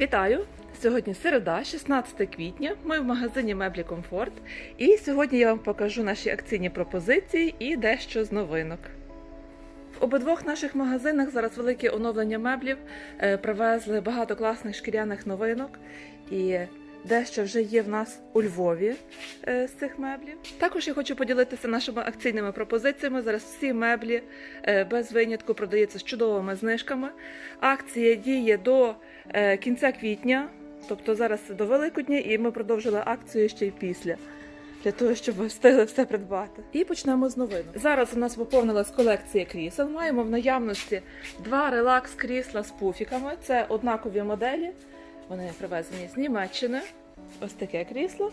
Вітаю! Сьогодні середа, 16 квітня. Ми в магазині Меблі Комфорт. І сьогодні я вам покажу наші акційні пропозиції і дещо з новинок. В обидвох наших магазинах зараз велике оновлення меблів. Е, Привезли багато класних шкіряних новинок. І дещо вже є в нас у Львові е, з цих меблів. Також я хочу поділитися нашими акційними пропозиціями. Зараз всі меблі е, без винятку продаються з чудовими знижками. Акція діє до кінця квітня, тобто зараз до Великодня, і ми продовжили акцію ще й після. Для того, щоб ви встигли все придбати. І почнемо з новин. Зараз у нас поповнилась колекція крісел. Маємо в наявності два релакс крісла з пуфіками. Це однакові моделі. Вони привезені з Німеччини. Ось таке крісло.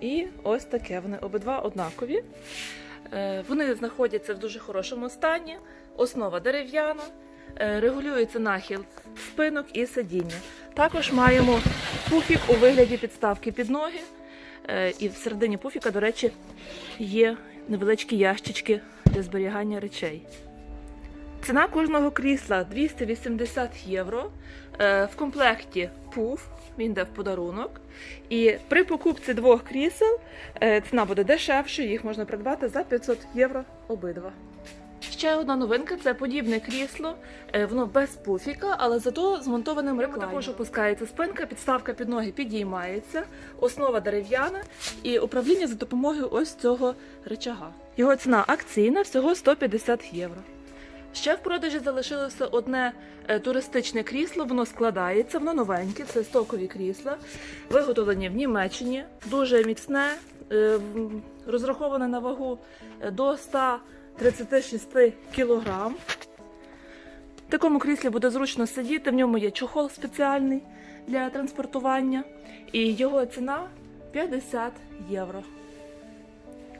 І ось таке. Вони обидва однакові. Е, Вони знаходяться в дуже хорошому стані. Основа дерев'яна, е, регулюється нахил спинок і сидіння. Також маємо пуфік у вигляді підставки під ноги. Е, І всередині пуфіка, до речі, є невеличкі ящички для зберігання речей. Ціна кожного крісла 280 євро. Е, В комплекті пуф, він йде в подарунок. І при покупці двох крісел е, ціна буде дешевшою, їх можна придбати за 500 євро обидва. Ще одна новинка це подібне крісло, е, воно без пуфіка, але зато змонтованим реклам. Також опускається спинка, підставка під ноги підіймається, основа дерев'яна і управління за допомогою ось цього речага. Його ціна акційна, всього 150 євро. Ще в продажі залишилося одне е, туристичне крісло, воно складається, воно новеньке, це стокові крісла, виготовлені в Німеччині, дуже міцне, е, розраховане на вагу до 100 36 кілограм. В такому кріслі буде зручно сидіти, в ньому є чохол спеціальний для транспортування, і його ціна 50 євро.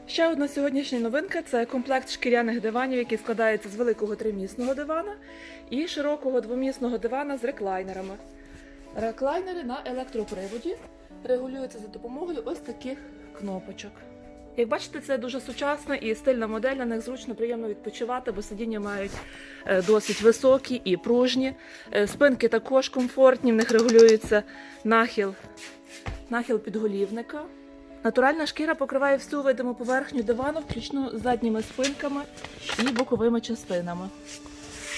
Ще одна сьогоднішня новинка це комплект шкіряних диванів, який складається з великого тримісного дивана і широкого двомісного дивана з реклайнерами. Реклайнери на електроприводі регулюються за допомогою ось таких кнопочок. Як бачите, це дуже сучасна і стильна модель, на них зручно приємно відпочивати, бо сидіння мають е, досить високі і пружні. Е, Спинки також комфортні, в них регулюється нахил, нахил підголівника. Натуральна шкіра покриває всю видиму поверхню дивану, включно з задніми спинками і боковими частинами.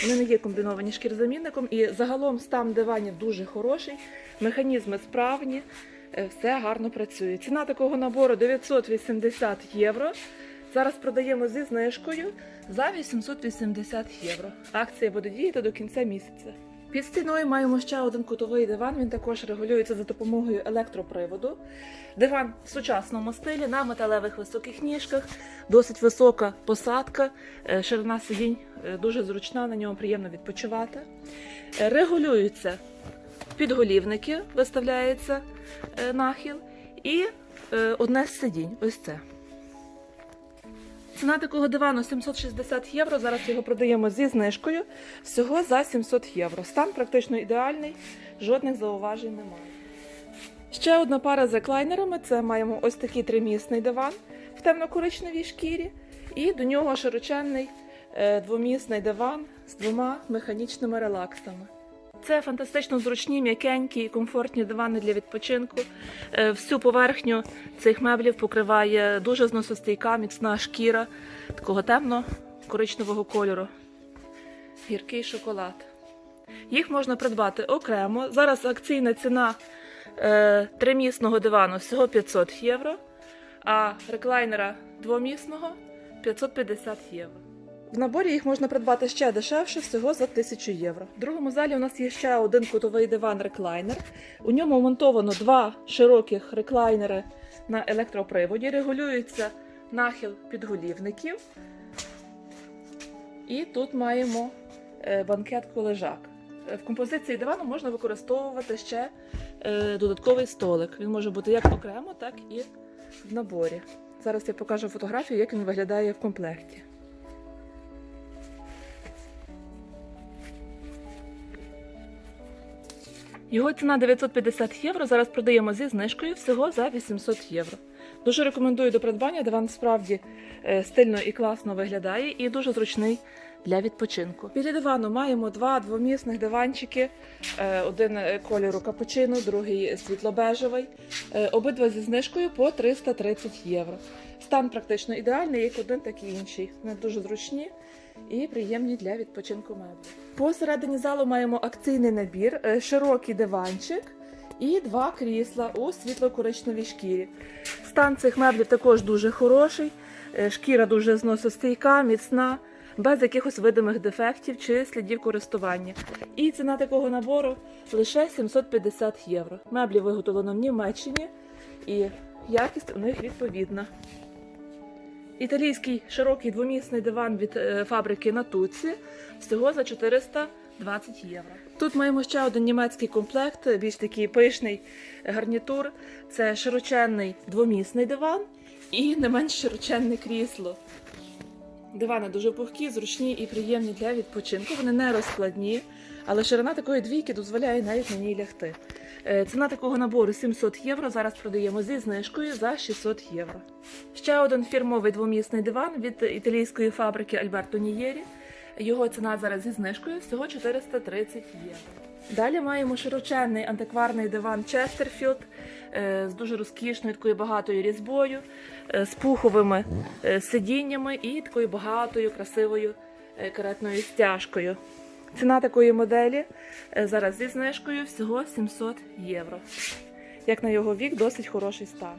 Вони не є комбіновані шкірзамінником, і загалом стан диванів дуже хороший, механізми справні, все гарно працює. Ціна такого набору 980 євро. Зараз продаємо зі знижкою за 880 євро. Акція буде діяти до кінця місяця. Під стіною маємо ще один кутовий диван. Він також регулюється за допомогою електроприводу. Диван в сучасному стилі на металевих високих ніжках, досить висока посадка, е, ширина сидінь е, дуже зручна, на ньому приємно відпочивати. Е, Регулюються підголівники, виставляється е, нахил, і е, одне з сидінь. Ось це. Ціна такого дивану 760 євро. Зараз його продаємо зі знижкою. Всього за 700 євро. Стан практично ідеальний, жодних зауважень немає. Ще одна пара з реклайнерами. Це маємо ось такий тримісний диван в темно-коричневій шкірі, і до нього широченний е, двомісний диван з двома механічними релаксами. Це фантастично зручні, м'якенькі і комфортні дивани для відпочинку. Е, Всю поверхню цих меблів покриває дуже зносостійка, міцна шкіра такого темно-коричневого кольору. Гіркий шоколад. Їх можна придбати окремо. Зараз акційна ціна е, тримісного дивану всього 500 євро, а реклайнера двомісного 550 євро. В наборі їх можна придбати ще дешевше, всього за 1000 євро. В другому залі у нас є ще один кутовий диван-реклайнер. У ньому вмонтовано два широких реклайнери на електроприводі. Регулюється нахил підголівників. І тут маємо е, банкетку-лежак. Е, В композиції дивану можна використовувати ще е, додатковий столик. Він може бути як окремо, так і в наборі. Зараз я покажу фотографію, як він виглядає в комплекті. Його ціна 950 євро. Зараз продаємо зі знижкою всього за 800 євро. Дуже рекомендую до придбання, диван справді е, стильно і класно виглядає і дуже зручний для відпочинку. Біля дивану маємо два двомісних диванчики. Е, Один е, кольору капучино, другий світло-бежевий. Обидва зі знижкою по 330 євро. Стан практично ідеальний, як один, так і інший. Вони дуже зручні і приємні для відпочинку меблі. Посередині залу маємо акційний набір, е, широкий диванчик і два крісла у світло-коричневій шкірі. Стан цих меблів також дуже хороший, е, шкіра дуже зносостійка, міцна, без якихось видимих дефектів чи слідів користування. І ціна такого набору лише 750 євро. Меблі виготовлено в Німеччині і якість у них відповідна. Італійський широкий двомісний диван від е, фабрики Натуці всього за 420 євро. Тут маємо ще один німецький комплект, більш такий пишний гарнітур. Це широченний двомісний диван і не менш широченне крісло. Дивани дуже пухкі, зручні і приємні для відпочинку. Вони не розкладні, але ширина такої двійки дозволяє навіть на ній лягти. Е, Ціна такого набору 700 євро. Зараз продаємо зі знижкою за 600 євро. Ще один фірмовий двомісний диван від італійської фабрики Альберто Нієрі. Його ціна зараз зі знижкою всього 430 євро. Далі маємо широченний антикварний диван Честерфілд з дуже розкішною такою багатою різьбою, е, з пуховими е, сидіннями і такою багатою красивою каретною стяжкою. Ціна такої моделі е, зараз зі знижкою всього 700 євро. Як на його вік, досить хороший стан.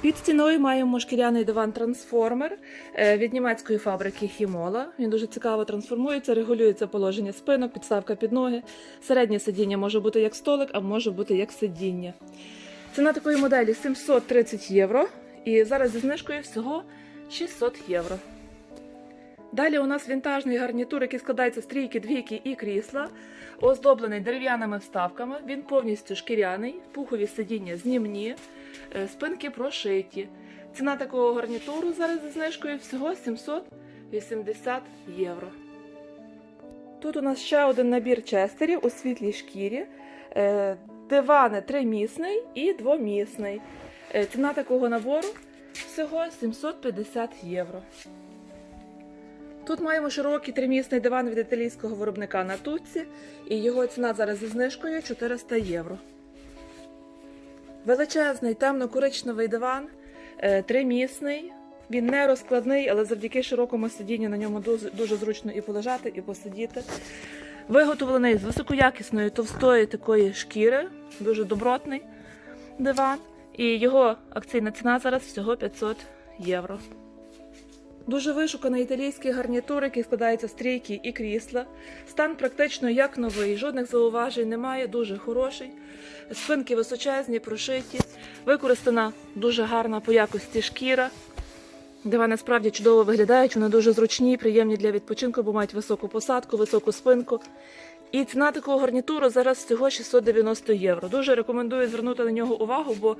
Під стіною маємо шкіряний диван трансформер е, від німецької фабрики Хімола. Він дуже цікаво трансформується, регулюється положення спинок, підставка під ноги. Середнє сидіння може бути як столик, а може бути як сидіння. Ціна такої моделі 730 євро. І зараз зі знижкою всього 600 євро. Далі у нас вінтажний гарнітур, який складається з трійки, двійки і крісла, оздоблений дерев'яними вставками. Він повністю шкіряний, пухові сидіння знімні, е, спинки прошиті. Ціна такого гарнітуру зараз зі знижкою всього 780 євро. Тут у нас ще один набір честерів у світлій шкірі. Е, Дивани тримісний і двомісний. Е, Ціна такого набору всього 750 євро. Тут маємо широкий тримісний диван від італійського виробника Натуці, і його ціна зараз зі знижкою 400 євро. Величезний темно-коричневий диван, е, тримісний. Він не розкладний, але завдяки широкому сидінню на ньому дуже, дуже зручно і полежати, і посидіти. Виготовлений з високоякісної товстої такої шкіри, дуже добротний диван. І його акційна ціна зараз всього 500 євро. Дуже вишуканий італійський гарнітур, який складається з трійки і крісла. Стан практично як новий, жодних зауважень немає, дуже хороший. Спинки височезні, прошиті, використана дуже гарна по якості шкіра. Дивани справді чудово виглядають, вони дуже зручні, приємні для відпочинку, бо мають високу посадку, високу спинку. І ціна такого гарнітуру зараз всього 690 євро. Дуже рекомендую звернути на нього увагу, бо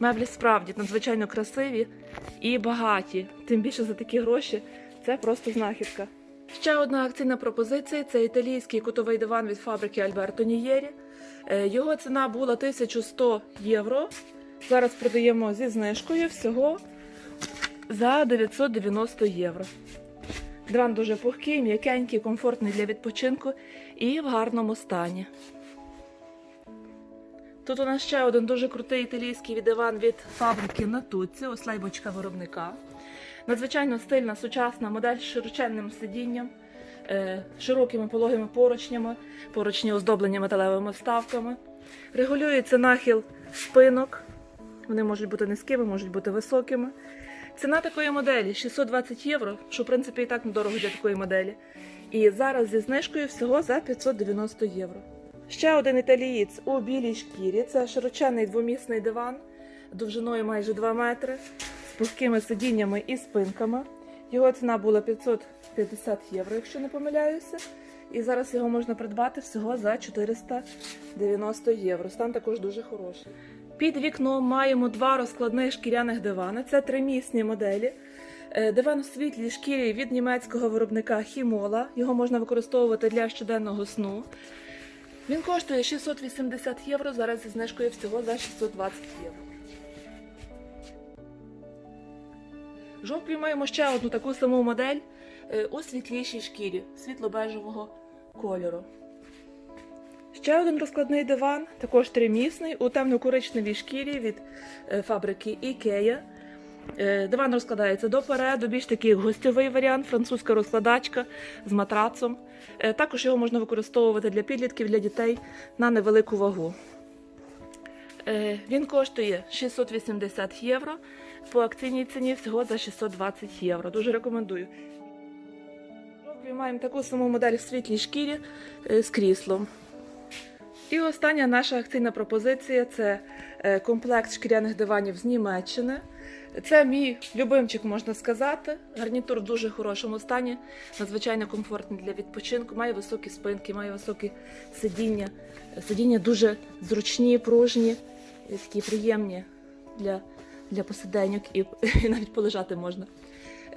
меблі справді надзвичайно красиві і багаті. Тим більше за такі гроші це просто знахідка. Ще одна акційна пропозиція це італійський кутовий диван від фабрики Альберто Нієрі. Е, Його ціна була 1100 євро. Зараз продаємо зі знижкою всього за 990 євро. Диван дуже пухкий, м'якенький, комфортний для відпочинку і в гарному стані. Тут у нас ще один дуже крутий італійський диван від фабрики Натуці, ось лейбочка виробника. Надзвичайно стильна, сучасна модель з широченним сидінням, е, широкими пологими поручнями, поручні оздоблені металевими вставками. Регулюється нахил спинок. Вони можуть бути низькими, можуть бути високими. Ціна такої моделі 620 євро, що в принципі і так недорого для такої моделі. І зараз зі знижкою всього за 590 євро. Ще один італієць у білій шкірі. Це широченний двомісний диван довжиною майже 2 метри з пухкими сидіннями і спинками. Його ціна була 550 євро, якщо не помиляюся. І зараз його можна придбати всього за 490 євро. Стан також дуже хороший. Під вікном маємо два розкладних шкіряних дивани. Це тримісні моделі. Е, Диван у світлій шкірі від німецького виробника Хімола. Його можна використовувати для щоденного сну. Він коштує 680 євро, зараз зі знижкою всього за 620 євро. В жовтві маємо ще одну таку саму модель е, у світлішій шкірі світло-бежевого кольору. Ще один розкладний диван, також тримісний, у темно-коричневій шкірі від е, фабрики IKEA. Е, Диван розкладається допереду, більш такий гостьовий варіант, французька розкладачка з матрацом. Е, Також його можна використовувати для підлітків, для дітей на невелику вагу. Він коштує 680 євро. По акційній ціні всього за 620 євро. Дуже рекомендую. Жовтий маємо таку саму модель в світлій шкірі з кріслом. І остання наша акційна пропозиція це е, комплект шкіряних диванів з Німеччини. Це мій любимчик, можна сказати. Гарнітур в дуже хорошому стані, надзвичайно комфортний для відпочинку. Має високі спинки, має високі сидіння. Сидіння дуже зручні, пружні, такі приємні для, для посиденьок і, і навіть полежати можна.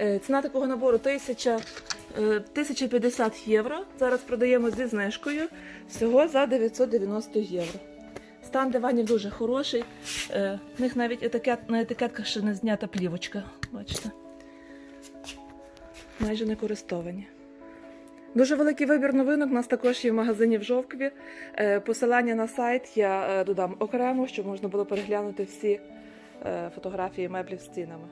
Е, Ціна такого набору 1000, е, 1050 євро. Зараз продаємо зі знижкою всього за 990 євро. Стан диванів дуже хороший. Е, В них навіть етикет, на етикетках ще не знята плівочка. Бачите? Майже не користовані. Дуже великий вибір новинок у нас також є в магазині в Жовкві. Е, Посилання на сайт я е, додам окремо, щоб можна було переглянути всі е, фотографії меблів з цінами.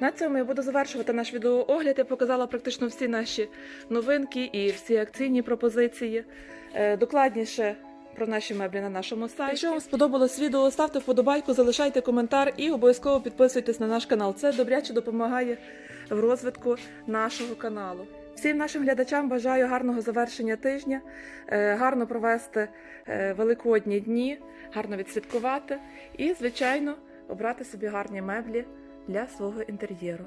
На цьому я буду завершувати наш відеоогляд. Я показала практично всі наші новинки і всі акційні пропозиції. Е, Докладніше про наші меблі на нашому сайті. Якщо вам сподобалось відео, ставте вподобайку, залишайте коментар і обов'язково підписуйтесь на наш канал. Це добряче допомагає в розвитку нашого каналу. Всім нашим глядачам бажаю гарного завершення тижня, е, гарно провести е, великодні дні, гарно відсвяткувати і, звичайно, обрати собі гарні меблі для свого інтер'єру.